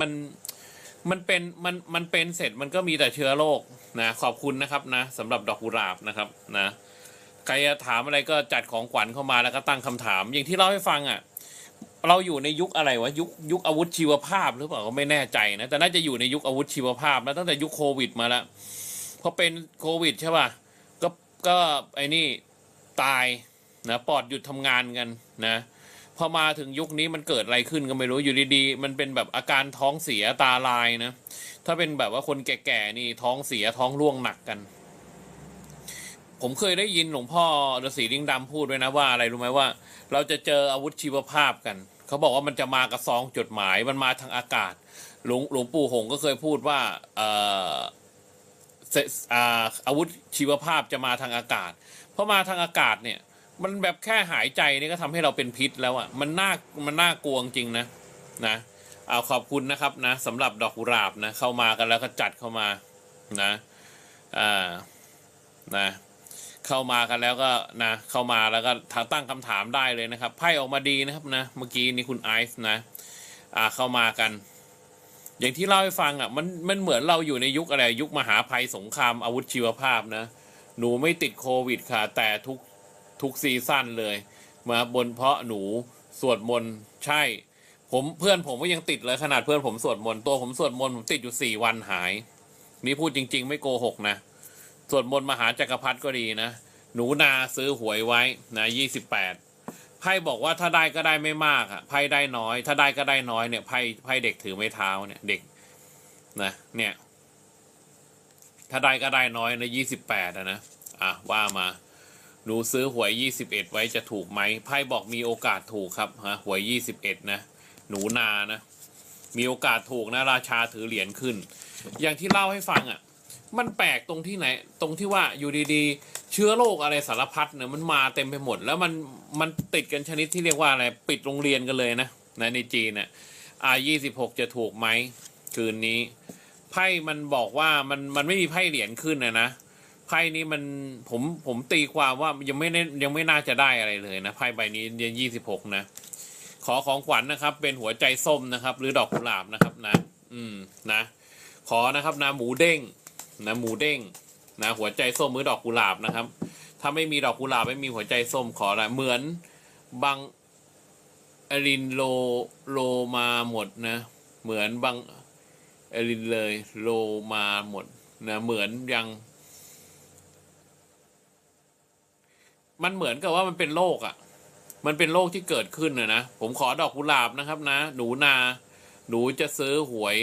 มันมันเป็นมันมันเป็นเสร็จมันก็มีแต่เชื้อโรคนะขอบคุณนะครับนะสำหรับดอกกุหลาบนะครับนะใครจะถามอะไรก็จัดของขวัญเข้ามาแล้วก็ตั้งคำถาม อย่างที่เล่าให้ฟังอะ เราอยู่ในยุคอะไรวะยุคยุคอาวุธชีวภาพหรือเปล่าก็ไม่แน่ใจนะแต่น่าจะอยู่ในยุคอาวุธชีวภาพแล้วตั้งแต่ยุคโควิดมาแล้วพอเป็นโควิดใช่ป่ะก็ก็ไอ้นี่ตายนะปอดหยุดทำงานกันนะ อมาถึงยุคนี้มันเกิดอะไรขึ้นก็ไม่รู้อยู่ดีๆ มันเป็นแบบอาการท้องเสียตาลายนะ ถ้าเป็นแบบว่าคนแก่ๆนี่ท้องเสียท้องร่วงหนักกัน ผมเคยได้ยินหลวงพ่อฤาษีลิงดำพูดไว้นะว่าอะไรรู้ไหมว่า เราจะเจออาวุธชีวภาพกัน เขาบอกว่ามันจะมากับซองจดหมายมันมาทางอากาศ หลวงหลวงปู่หงก็เคยพูดว่าเอ่อเสอ่าอาวุธชีวภาพจะมาทางอากาศ เพราะมาทางอากาศเนี่ย มันแบบแค่หายใจนี่ก็ทำให้เราเป็นพิษแล้วอะ่ะมันน่ามันน่ากลัวจริงนะนะเอาขอบคุณนะครับนะสำหรับดอกกุหลาบนะเข้ามากันแล้วก็จัดเข้ามานะอ่านะเข้ามากันแล้วก็นะเข้ามาแล้วก็ตั้งคำถามได้เลยนะครับไพ่ออกมาดีนะครับนะเมื่อกี้นี่คุณไอซ์นะอ่าเข้ามากัน อย่างที่เล่าให้ฟังอะมันมันเหมือนเราอยู่ในยุคอะไรยุคมหาภัยสงครามอาวุธชีวภาพนะหนูไม่ติดโควิดค่ะ แต่ทุก ทุกซีซั่นเลยมาบนเพราะหนูสวดมนต์ใช่ ผมเพื่อนผมก็ยังติดเลยขนาดเพื่อนผมสวดมนต์ตัวผมสวดมนต์ผมติดอยู่สี่วันหาย นี่พูดจริง ๆ ไม่โกหกนะสวดมนต์มหาจักรพรรดิก็ดีนะ หนูนาซื้อหวยไว้นะยี่สิบแปดไพ่บอกว่าถ้าได้ก็ได้ไม่มากอะไพ่ได้น้อย ถ้าได้ก็ได้น้อยเนี่ยไพ่ไพ่เด็กถือไม้เท้าเนี่ยเด็กนะเนี่ยถ้าได้ก็ได้น้อยนะยี่สิบแปดนะอะว่ามา หนูซื้อหวยยี่สิบเอ็ดไว้จะถูกไหมไพ่บอกมีโอกาสถูกครับฮะหวยยี่สิบเอ็ดนะ หนูนานะ มีโอกาสถูกนะ ราชาถือเหรียญขึ้น อย่างที่เล่าให้ฟังอะ มันแปลกตรงที่ไหน ตรงที่ว่าอยู่ดีๆ เชื้อโรคอะไรสารพัดเนี่ยมันมาเต็มไปหมด แล้วมันมันติดกันชนิดที่เรียกว่าอะไรปิดโรงเรียนกันเลยนะในในจีนเนี่ยอ่ายี่สิบหกจะถูกไหมคืนนี้ไพ่มันบอกว่ามันมันไม่มีไพ่เหรียญขึ้นนะนะ ไพ่นี้มันผมผมตีความว่ายังไม่ได้ยังไม่น่าจะได้อะไรเลยนะไพ่ใบนี้เดือนยี่สิบหกนะ ขอของขวัญนะครับ เป็นหัวใจส้มนะครับ หรือดอกกุหลาบนะครับนะ อืมนะ ขอนะครับนะหมูเด้งนะหมูเด้งนะหัวใจส้มมือดอกกุหลาบนะครับ ถ้าไม่มีดอกกุหลาบไม่มีหัวใจส้มขออะไรเหมือนบางอรินโลโลมาหมดนะ เหมือนบางอรินเลยโลมาหมดนะเหมือนยัง มันเหมือนกับว่ามันเป็นโรคอะ่ะ มันเป็นโรคที่เกิดขึ้นนะนะ ผมขอดอกกุหลาบนะครับนะ หนูนา หนูจะซื้อหวย